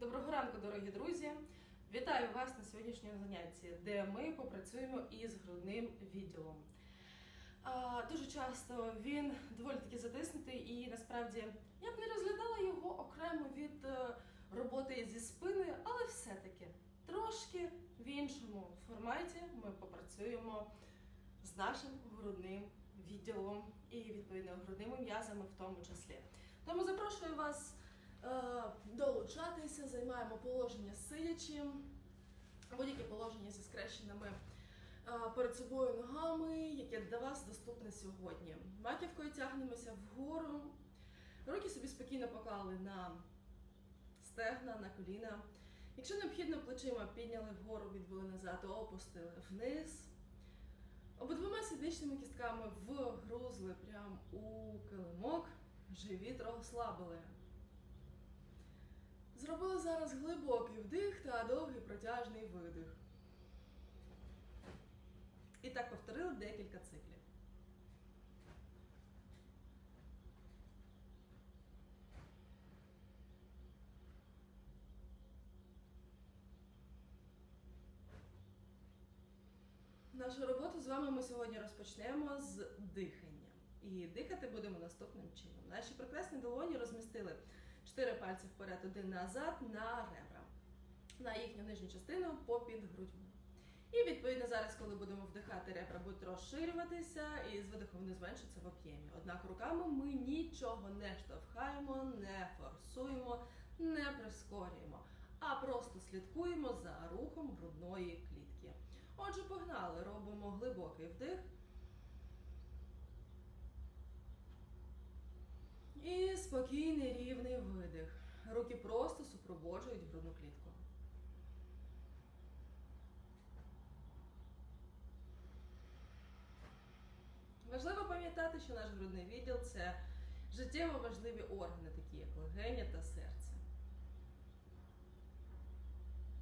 Доброго ранку, дорогі друзі! Вітаю вас на сьогоднішньому занятті, де ми попрацюємо із грудним відділом. Дуже часто він доволі таки затиснутий, і насправді я б не розглядала його окремо від е, роботи зі спиною, але все-таки трошки в іншому форматі ми попрацюємо з нашим грудним відділом і відповідно грудними м'язами в тому числі. Тому запрошую вас долучатися, займаємо положення сидячи, будь-яке положення зі скрещеними е, перед собою ногами, яке для вас доступне сьогодні. Маківкою тягнемося вгору, руки собі спокійно поклали на стегна, на коліна. Якщо необхідно, плечима підняли вгору, відвели назад, опустили вниз. Обидвома сідничними кістками вгрузли прямо у килимок, живіт розслабили. Зробили зараз глибокий вдих та довгий протяжний видих. І так повторили декілька циклів. Нашу роботу з вами ми сьогодні розпочнемо з дихання. І дихати будемо наступним чином. Наші прекрасні долоні розмістили чотири пальці вперед, один назад на ребра, на їхню нижню частину попід грудьми. І відповідно зараз, коли будемо вдихати, ребра будуть розширюватися і з видихом вони зменшаться в об'ємі. Однак руками ми нічого не штовхаємо, не форсуємо, не прискорюємо, а просто слідкуємо за рухом грудної клітки. Отже, погнали, робимо глибокий вдих. І спокійний рівний видих. Руки просто супроводжують грудну клітку. Важливо пам'ятати, що наш грудний відділ це життєво важливі органи, такі як легеня та серце.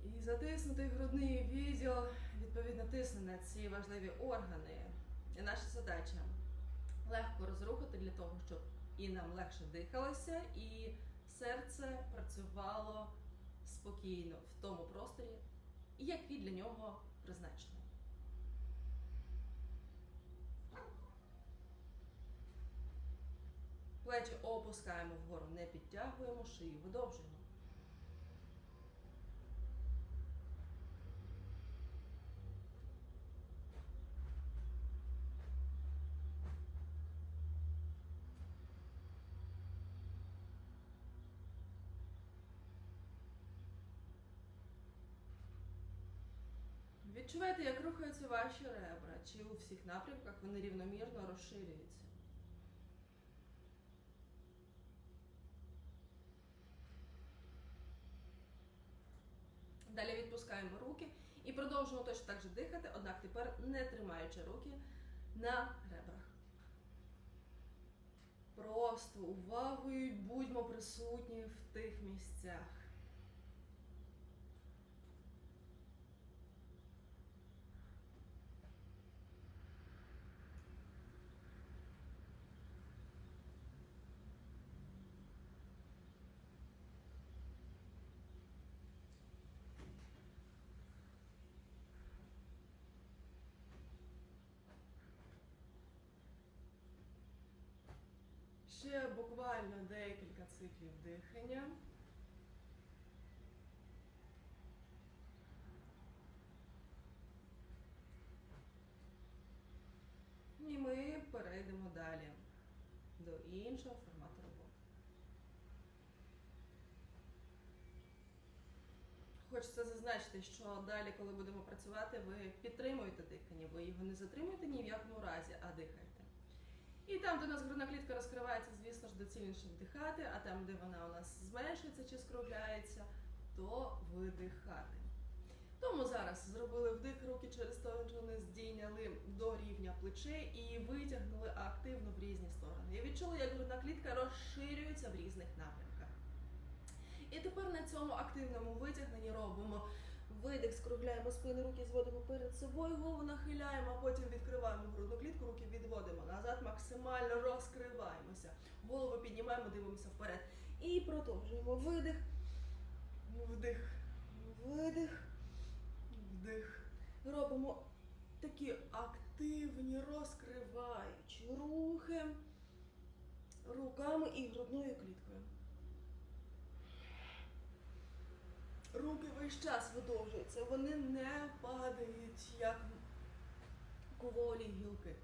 І затиснутий грудний відділ відповідно тисне на ці важливі органи. І наша задача легко розрухати для того, щоб і нам легше дихалося, і серце працювало спокійно в тому просторі, який для нього призначений. Плечі опускаємо вгору, не підтягуємо, шию видовжуємо. Відчувайте, як рухаються ваші ребра, чи у всіх напрямках вони рівномірно розширюються. Далі відпускаємо руки і продовжуємо точно так же дихати, однак тепер не тримаючи руки на ребрах. Просто увагою будьмо присутні в тих місцях. Ще буквально декілька циклів дихання. І ми перейдемо далі до іншого формату роботи. Хочеться зазначити, що далі, коли будемо працювати, ви підтримуєте дихання, ви його не затримуєте ні в якому разі, а дихаєте. І там, де у нас грудна клітка розкривається, звісно ж, доцільніше вдихати, а там, де вона у нас зменшується чи скругляється, то видихати. Тому зараз зробили вдих, руки через сторони здійняли до рівня плечей і витягнули активно в різні сторони. І відчули, як грудна клітка розширюється в різних напрямках. І тепер на цьому активному витягненні робимо видих, скругляємо спину, руки зводимо перед собою, голову нахиляємо, а потім відкриваємо грудну клітку, руки відводимо назад, максимально розкриваємося. Голову піднімаємо, дивимося вперед. І продовжуємо видих, вдих, видих, вдих. Робимо такі активні, розкриваючі рухи руками і грудною кліткою. Руки весь час видовжуються, вони не падають, як кволі гілки.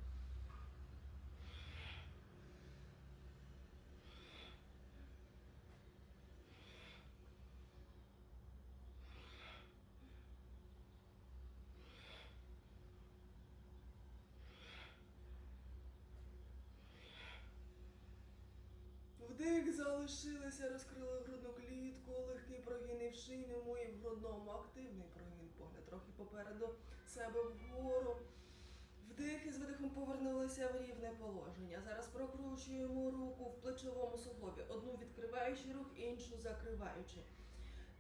Вдих залишилися, розкрили грудну клітку, легкий прогін і в шийному і в грудному, активний прогін, погляд трохи попереду себе вгору. Вдих і з видихом повернулися в рівне положення. Зараз прокручуємо руку в плечовому суглобі. Одну відкриваючи рух, іншу закриваючи.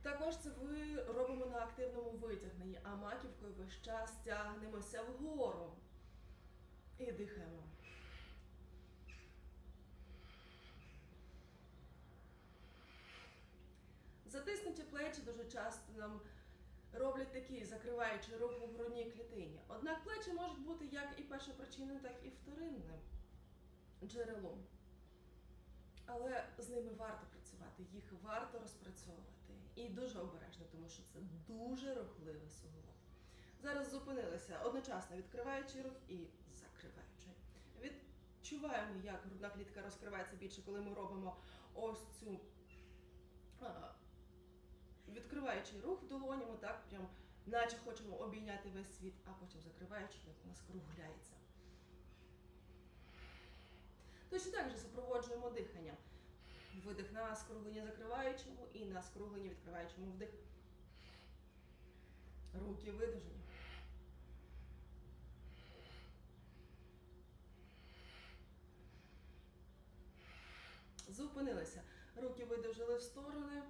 Також це ви робимо на активному витягненні, а маківкою весь час тягнемося вгору. І дихаємо. Затиснуті плечі дуже часто нам роблять такий закриваючий рух у грудній клітині. Однак плечі можуть бути як і першопричинним, так і вторинним джерелом. Але з ними варто працювати, їх варто розпрацьовувати. І дуже обережно, тому що це дуже рухливе суглоб. Зараз зупинилися одночасно відкриваючи рух і закриваючи. Відчуваємо, як грудна клітка розкривається більше, коли ми робимо ось цю відкриваючи рух долонями, так прям наче хочемо обійняти весь світ, а потім закриваючи, як у нас кругляється. Точно так же супроводжуємо дихання. Видих на скруглення закриваючому і на скруглення відкриваючому вдих. Руки видовжені. Зупинилися. Руки видовжили в сторони.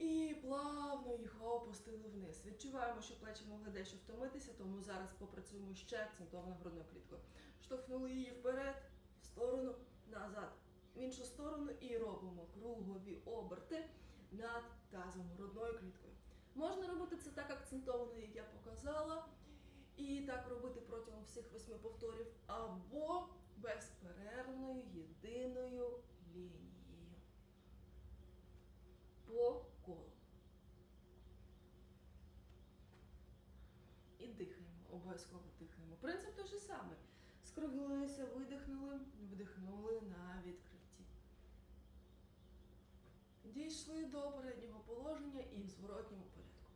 І плавно їх опустили вниз. Відчуваємо, що плечі могли дещо втомитися, тому зараз попрацюємо ще акцентовано грудною кліткою. Штовхнули її вперед, в сторону, назад, в іншу сторону і робимо кругові оберти над тазом грудною кліткою. Можна робити це так акцентовано, як я показала, і так робити протягом всіх восьми повторів, або безперервною єдиною лінією. По колу. І дихаємо, обов'язково дихаємо. Принцип той же самий. Скруглилися, видихнули, вдихнули на відкритті. Дійшли до переднього положення і в зворотньому порядку.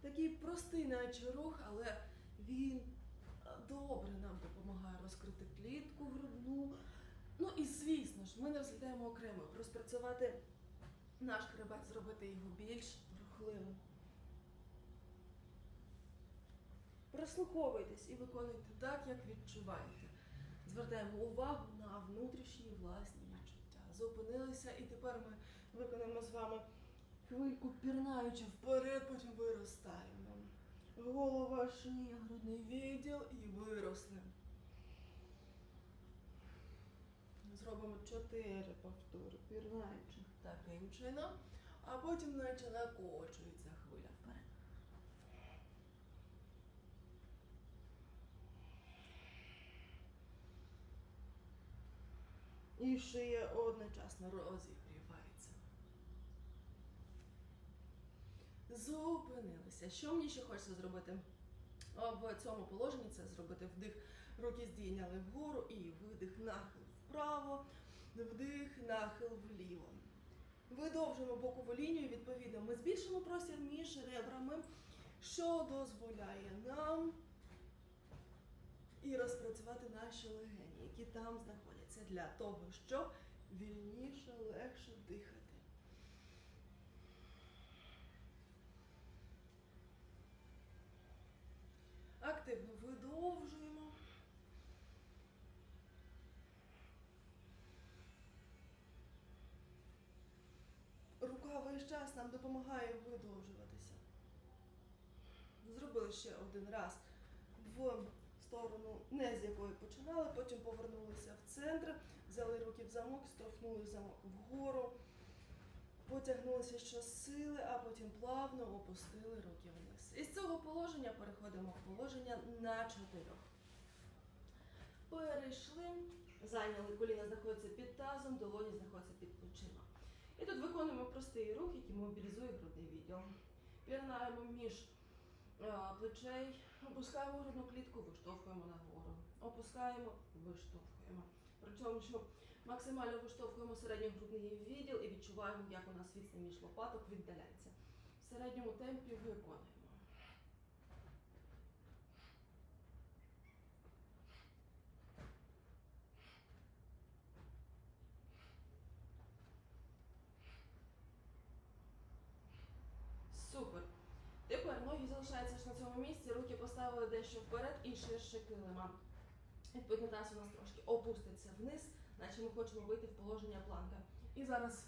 Такий простий наче рух, але він добре нам допомагає розкрити клітку грудну. Ну і звісно ж, ми не розглядаємо окремо, розпрацювати наш хребет, зробити його більш рухливим. Прислуховуйтесь і виконуйте так, як відчуваєте. Звертаємо увагу на внутрішні власні відчуття. Зупинилися, і тепер ми виконаємо з вами хвильку, пірнаючи вперед, потім виростаємо. Голова, шия, грудний відділ і виросли. Зробимо чотири повтори, пірнаючи таким чином, а потім наче накочується хвиля вперед. І шия одночасно розігрівається. Зупинилися. Що мені ще хочеться зробити в цьому положенні? Це зробити вдих, руки здійняли вгору і видих, нахил вправо, вдих, нахил вліво. Видовжуємо бокову лінію, відповідно, ми збільшимо простір між ребрами, що дозволяє нам і розпрацювати наші легені, які там знаходяться, для того, щоб вільніше, легше дихати. Активно видовжуємо. Рука весь час нам допомагає видовжуватися. Зробили ще один раз в сторону, не з якої починали, потім повернулися в центр, взяли руки в замок, штовхнули замок вгору. Потягнулися щосили, а потім плавно опустили руки вниз. Із цього положення переходимо в положення на чотирьох. Перейшли, зайняли коліна знаходяться під тазом, долоні знаходяться під плечима. І тут виконуємо простий рух, який мобілізує грудний відділ. Пірнаємо між е, плечей, опускаємо грудну клітку, виштовхуємо нагору. Опускаємо, виштовхуємо. Причому, що максимально виштовхуємо середній грудний відділ і відчуваємо, як у нас відстань між лопаток віддаляється. В середньому темпі виконуємо. Супер. Тепер ноги залишаються ж на цьому місці, руки дещо вперед і ширше килима. Відповідно, таз у нас трошки опуститься вниз, наче ми хочемо вийти в положення планка. І зараз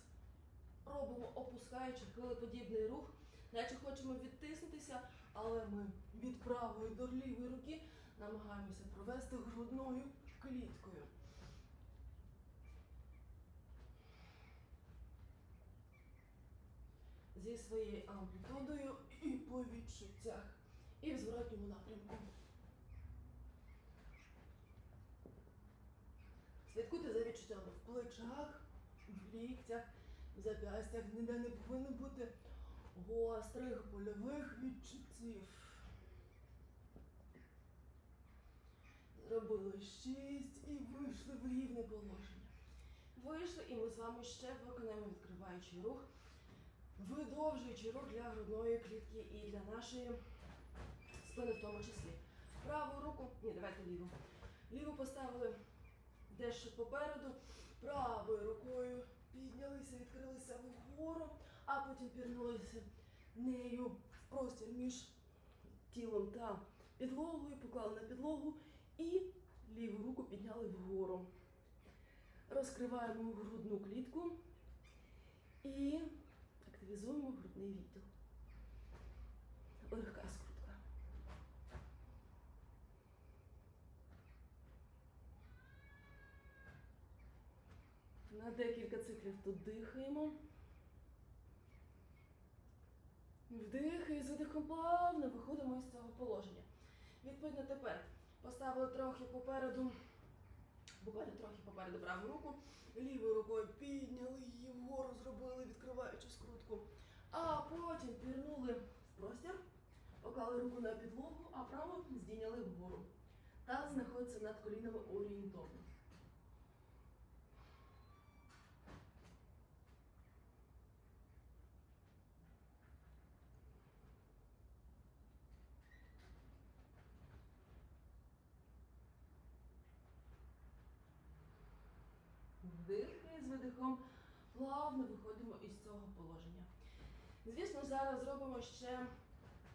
робимо опускаючи хвилеподібний рух, наче хочемо відтиснутися, але ми від правої до лівої руки намагаємося провести грудною кліткою. Зі своєю амплітудою і по відчуттях. І в зворотньому напрямку. Слідкуйте за відчуттями в плечах, в ліктях, в зап'ястях. Ніде не повинно бути гострих больових відчуттів. Зробили шість і вийшли в рівне положення. Вийшли, і ми з вами ще виконаємо відкриваючий рух, видовжуючий рух для грудної клітки і для нашої спини в тому числі. Праву руку, ні, давайте ліву. Ліву поставили дещо попереду, правою рукою піднялися, відкрилися вгору, а потім пірнулися нею в простір між тілом та підлогою, поклали на підлогу і ліву руку підняли вгору. Розкриваємо грудну клітку і активізуємо грудний відділ. Легка скрутка. На декілька циклів тут дихаємо. Вдих і з видихом плавно виходимо із цього положення. Відповідно, тепер поставили трохи попереду, буквально трохи попереду праву руку, лівою рукою підняли її вгору, зробили відкриваючу скрутку. А потім пірнули в простір, поклали руку на підлогу, а праву здійняли вгору. Таз знаходиться над колінами орієнтовно. Вдих і з видихом плавно виходимо із цього положення. Звісно, зараз зробимо ще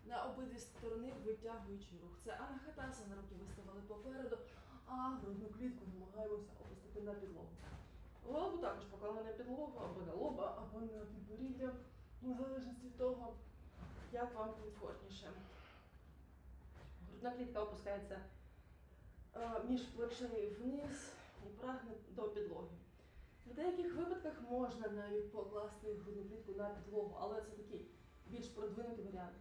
на обидві сторони витягуючий рух. Це анахатасана, руки виставили попереду, а грудну клітку намагаємося опустити на підлогу. Голову також поклали на підлогу, або на лоба, або на підборіддя, в залежності від того, як вам комфортніше. Грудна клітка опускається е, між плечей вниз і прагне до підлоги. В деяких випадках можна навіть покласти грудну клітку на підлогу, але це такий більш продвинутий варіант.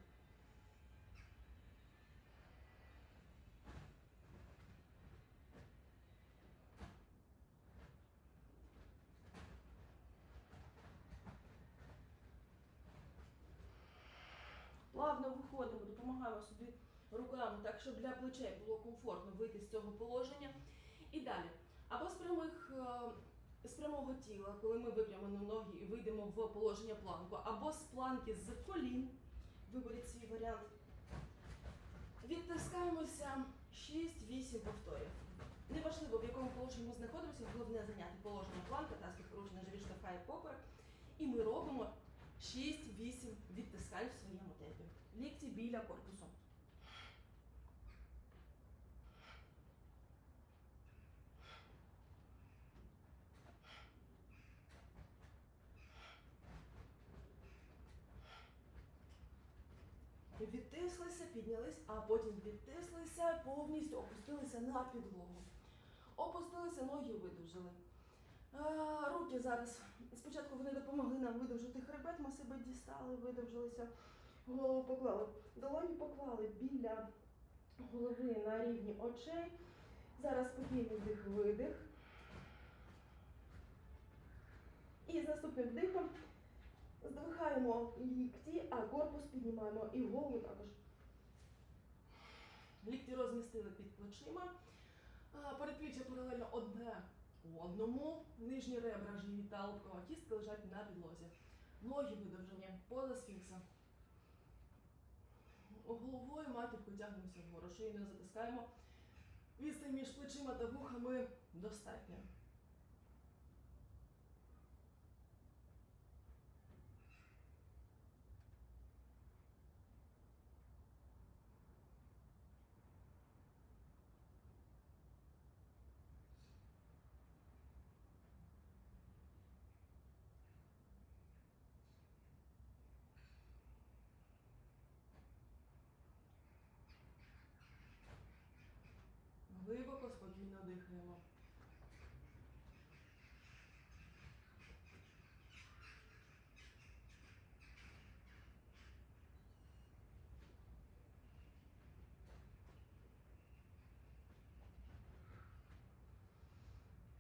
Плавно виходимо, допомагаємо собі руками так, щоб для плечей було комфортно вийти з цього положення. І далі. Або з прямих е, з прямого тіла, коли ми випрямимо ноги і вийдемо в положення планку, або з планки з колін. Виберіть свій варіант. Відтискаємося 6-8 повторів. Неважливо, в якому положенні ми знаходимося, головне зайняти положення планка, та підкручений живіт штовхає поперек. І ми робимо 6-8 відтискань в своєму темпі. Лікті біля корпусу. Відтислися, піднялись, а потім відтислися, повністю опустилися на підлогу. Опустилися, ноги видовжили. А, руки зараз. Спочатку вони допомогли нам видовжити хребет, ми себе дістали, видовжилися, голову поклали. Долоні поклали біля голови на рівні очей. Зараз спокійний вдих, видих. І з наступним вдихом здвихаємо лікті, а корпус піднімаємо і голову також. Лікті розмістили під плечима. Передпліччя паралельно одне одному. Нижні ребра, живіт та лобкова кістка лежать на підлозі. Ноги видовжені, поза сфінкса. Головою маківку тягнемося вгору, шию не затискаємо. Відстань між плечима та вухами достатньо. Глибоко, спокійно дихаємо.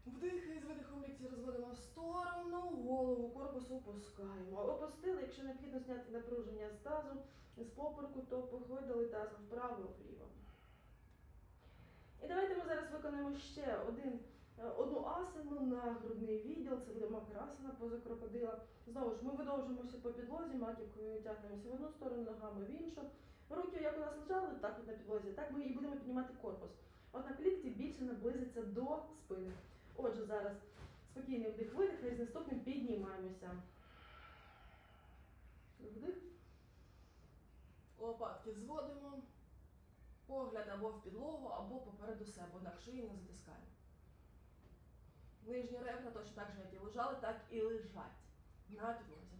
Вдих і з видихом лікті розводимо в сторону, голову, корпус опускаємо. Опустили, якщо необхідно зняти напруження з тазу, з попереку, то погойдали тазом вправо, вліво. І давайте ми зараз виконаємо ще один, е, одну асану на грудний відділ. Це буде макрасана поза крокодила. Знову ж ми видовжуємося по підлозі, маківкою тягнемося в одну сторону, ногами в іншу. Руки, як у нас лежали, так от на підлозі, так ми і будемо піднімати корпус. Однак лікті більше наблизиться до спини. Отже, зараз спокійний вдих, видих, і з піднімаємося. Вдих. Лопатки зводимо. Погляд або в підлогу, або попереду себе, однак шиї не затискаємо. Нижні ребра точно так же, як і лежали, так і лежать на підлозі.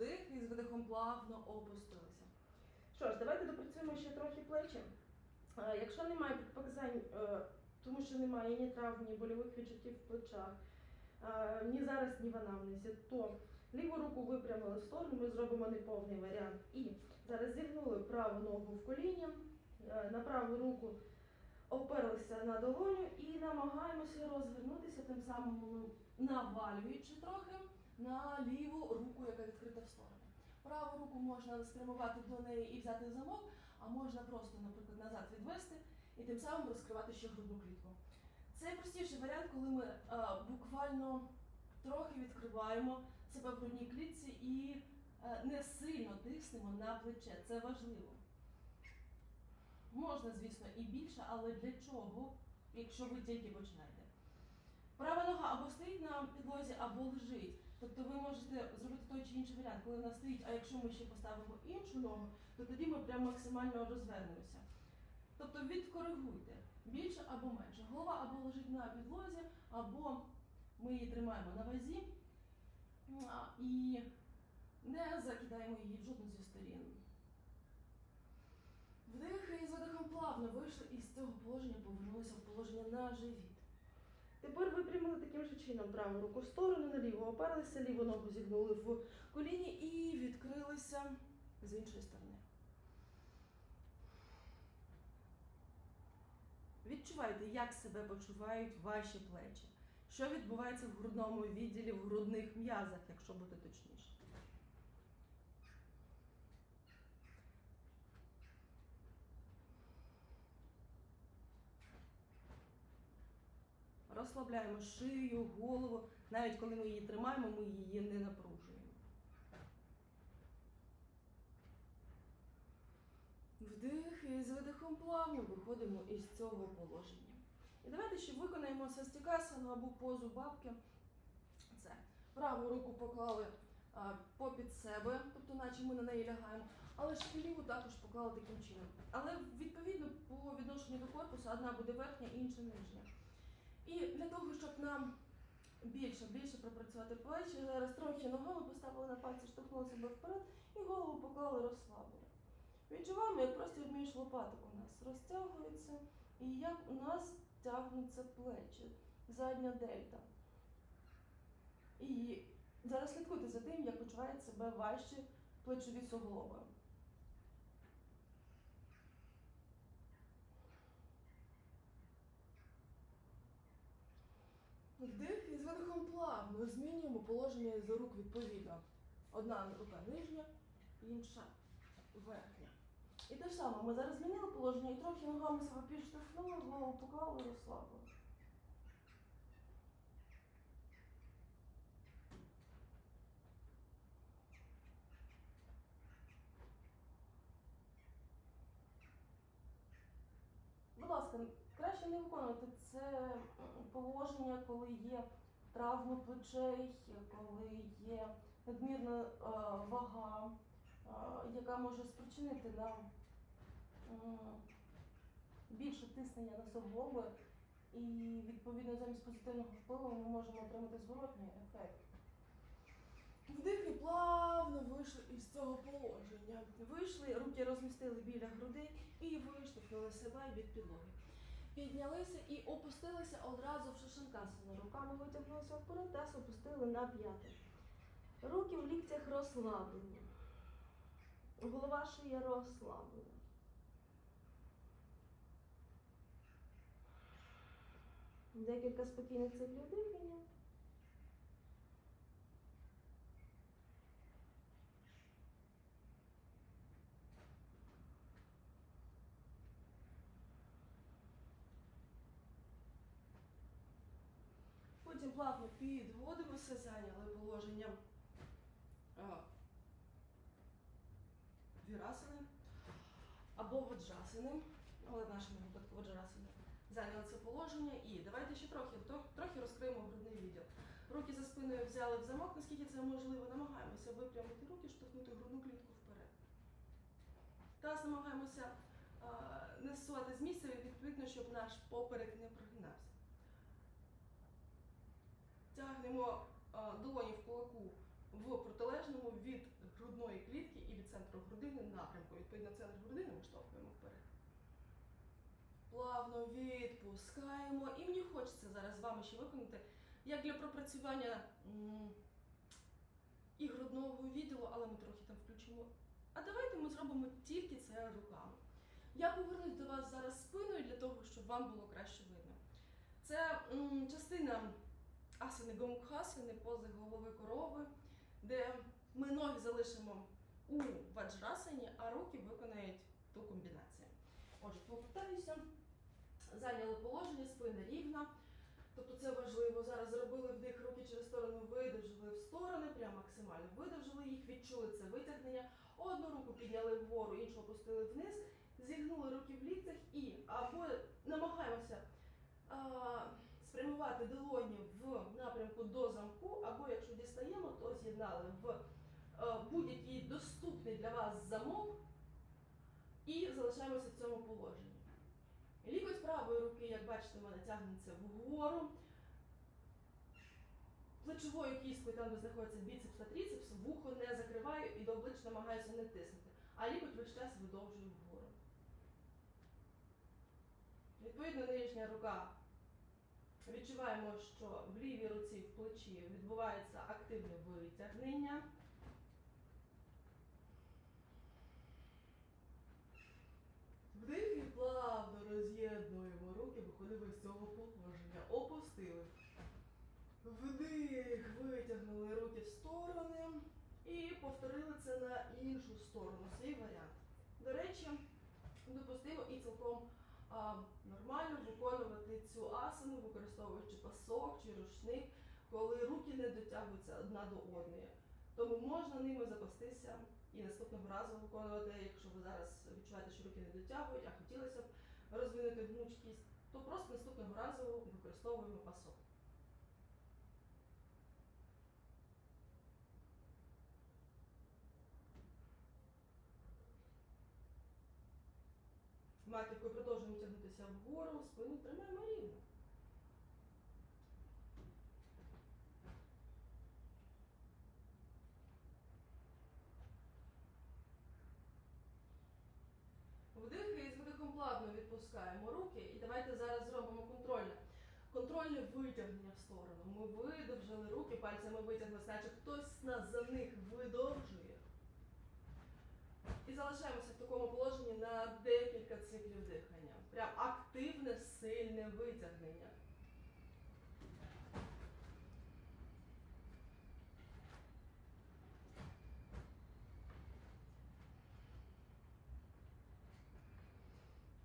Вдих і з видихом плавно опустилися. Що ж, давайте допрацюємо ще трохи плечі. Е, Якщо немає показань, е, тому що немає ні травм, ні больових відчуттів в плечах, е, ні зараз, ні в анамнезі, то ліву руку випрямили в сторону, ми зробимо неповний варіант. І зараз зігнули праву ногу в коліні, на праву руку оперлися на долоню і намагаємося розвернутися, тим самим навалюючи трохи на ліву руку, яка відкрита в сторону. Праву руку можна спрямувати до неї і взяти замок, а можна просто, наприклад, назад відвести і тим самим розкривати ще грудну клітку. Це простіший варіант, коли ми е, буквально трохи відкриваємо себе в грудній клітці і е, не сильно тиснемо на плече. Це важливо. Можна, звісно, і більше, але для чого, якщо ви тільки починаєте? Права нога або стоїть на підлозі, або лежить. Тобто ви можете зробити той чи інший варіант, коли вона стоїть, а якщо ми ще поставимо іншу ногу, то тоді ми прям максимально розвернемося. Тобто відкоригуйте більше або менше. Голова або лежить на підлозі, або ми її тримаємо на вазі і не закидаємо її в жодну зі сторін. Вдих і з видихом плавно вийшли і з цього положення повернулися в положення на живіт. Тепер випрямили таким же чином праву руку в сторону, наліво оперлися, ліву ногу зігнули в коліні і відкрилися з іншої сторони. Відчувайте, як себе почувають ваші плечі. Що відбувається в грудному відділі, в грудних м'язах, якщо бути точніше. Розслабляємо шию, голову. Навіть коли ми її тримаємо, ми її не напружуємо. Вдих і з видихом плавно. виходимо із цього положення. І давайте ще виконаємо састікасану або позу бабки. Це праву руку поклали а, попід себе, тобто наче ми на неї лягаємо, але ж ліву також поклали таким чином. Але відповідно по відношенню до корпусу одна буде верхня, інша нижня. І для того, щоб нам більше, більше пропрацювати плечі, зараз трохи ногами поставили на пальці, штовхнули себе вперед і голову поклали розслабили. Відчуваємо, як просто між лопаток у нас розтягується, і як у нас тягнуться плечі, задня дельта. І зараз слідкуйте за тим, як почувають себе ваші плечові суглоби. Вдих і з видихом плавно змінюємо положення за рук відповідно. Одна рука нижня, інша верхня. І те ж саме, ми зараз змінили положення і трохи ногами себе підштовхнули, голову поклали, розслабили. Будь ласка, краще не виконувати це положення, коли є травми плечей, коли є надмірна е, вага, е, яка може спричинити нам більше тиснення на суглоби, і відповідно замість позитивного впливу ми можемо отримати зворотній ефект. Вдих і плавно вийшли із цього положення. Вийшли, руки розмістили біля грудей і виштовхнули себе від підлоги. Піднялися і опустилися одразу в шишенкасану. Руками витягнулися вперед, таз опустили на п'яти. Руки в ліктях розслаблені. Голова шия розслаблена. Декілька спокійних циклів дихання. Потім плавно підводимося, зайняли положення вірасини або ваджасини, але в нашому випадку ваджасини. Зайняли це положення і давайте ще трохи, тро- трохи розкриємо грудний відділ. Руки за спиною взяли в замок, наскільки це можливо, намагаємося випрямити руки, штовхнути грудну клітку вперед. Таз намагаємося а, не зсувати з місця, відповідно, щоб наш поперек не Тягнемо а, долоні в кулаку в протилежному від грудної клітки і від центру грудини напрямку. Відповідно, центр грудини ми штовхуємо вперед. Плавно відпускаємо. І мені хочеться зараз з вами ще виконати, як для пропрацювання і грудного відділу, але ми трохи там включимо. А давайте ми зробимо тільки це руками. Я повернусь до вас зараз спиною для того, щоб вам було краще видно. Це частина асани гомукхасани, пози голови корови, де ми ноги залишимо у ваджрасані, а руки виконають ту комбінацію. Отже, повертаюся, зайняли положення, спина рівна. Тобто це важливо. Зараз зробили вдих, руки через сторону видовжили в сторони, прям максимально видовжили їх, відчули це витягнення. Одну руку підняли вгору, іншу опустили вниз, зігнули руки в ліктях і або намагаємося а, спрямувати долоні напрямку до замку, або якщо дістаємо, то з'єднали в е, будь-який доступний для вас замок і залишаємося в цьому положенні. Лікоть правої руки, як бачите, в мене тягнеться вгору. Плечовою кісткою, там, де знаходиться біцепс та тріцепс, вухо не закриваю і до обличчя намагаюся не тиснути. А лікоть весь час видовжую вгору. Відповідно, нижня рука. Відчуваємо, що в лівій руці в плечі відбувається активне витягнення. Вдих і плавно роз'єднуємо руки, виходимо з цього положення. Опустили. Вдих, витягнули руки в сторони і повторили це на іншу сторону, свій варіант. До речі, допустимо і цілком нормально виконувати цю асану, використовуючи пасок чи рушник, коли руки не дотягуються одна до одної. Тому можна ними запастися і наступного разу виконувати, якщо ви зараз відчуваєте, що руки не дотягують, а хотілося б розвинути гнучкість, то просто наступного разу використовуємо пасок. Маківкою продовжуємо вгору, спину тримаємо рівно. Вдих і з видихом плавно відпускаємо руки. І давайте зараз зробимо контрольне. Контрольне витягнення в сторону. Ми видовжили руки, пальцями витягли, наче хтось нас за них видовжує. І залишаємося в такому положенні на декілька. Прям активне, сильне витягнення.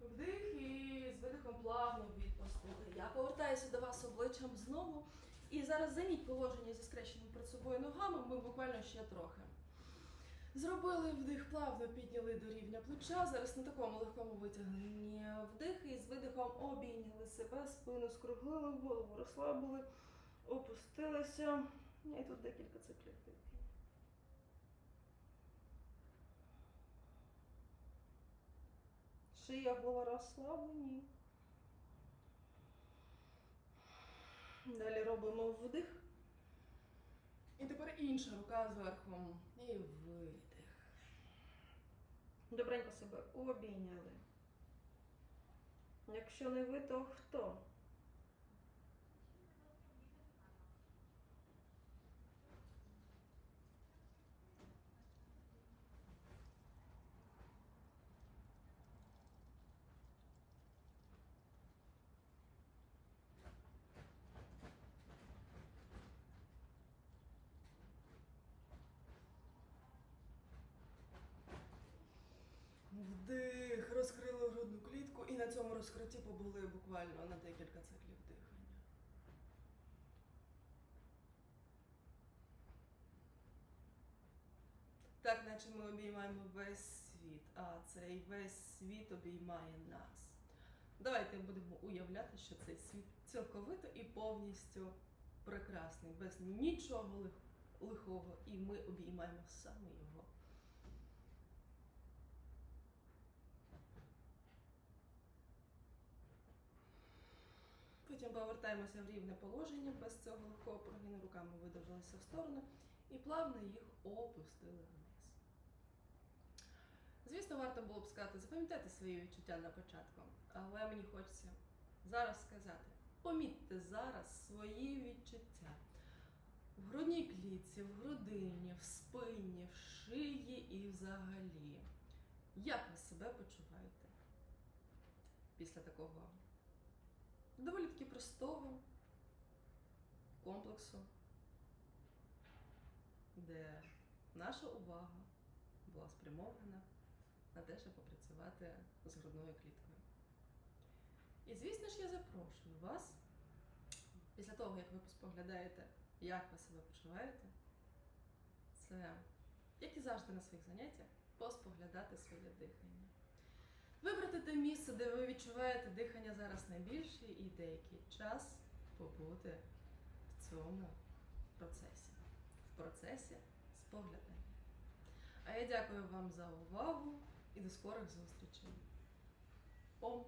Вдих і з видихом плавно відпустили. Я повертаюся до вас обличчям знову. І зараз займіть положення зі скрещеними перед собою ногами, ми буквально ще трохи. Зробили вдих, плавно підняли до рівня плеча. Зараз на такому легкому витягненні вдих і з видихом обійняли себе, спину скруглили, голову розслабили, опустилися. І тут декілька циклів. Шия, голова розслаблені. Далі робимо вдих. І тепер інша рука зверху. І видих. Добренько себе обійняли. Якщо не ви, то хто? Вдих, розкрили грудну клітку і на цьому розкритті побули буквально на декілька циклів дихання. Так, наче ми обіймаємо весь світ, а цей весь світ обіймає нас. Давайте будемо уявляти, що цей світ цілковито і повністю прекрасний, без нічого лихого, і ми обіймаємо саме його. Потім повертаємося в рівне положення без цього легкого прогину руками видовжилися в сторону і плавно їх опустили вниз. Звісно, варто було б сказати, запам'ятайте свої відчуття на початку, але мені хочеться зараз сказати: помітьте зараз свої відчуття в грудній клітці, в грудині, в спині, в шиї і взагалі. Як ви себе почуваєте після такого доволі таки простого комплексу, де наша увага була спрямована на те, щоб попрацювати з грудною кліткою. І звісно ж, я запрошую вас після того, як ви споглядаєте, як ви себе почуваєте, це, як і завжди на своїх заняттях, поспоглядати своє дихання. Вибрати те місце, де ви відчуваєте дихання зараз найбільше, і деякий час побути в цьому процесі, в процесі споглядання. А я дякую вам за увагу і до скорих зустрічей. Ом!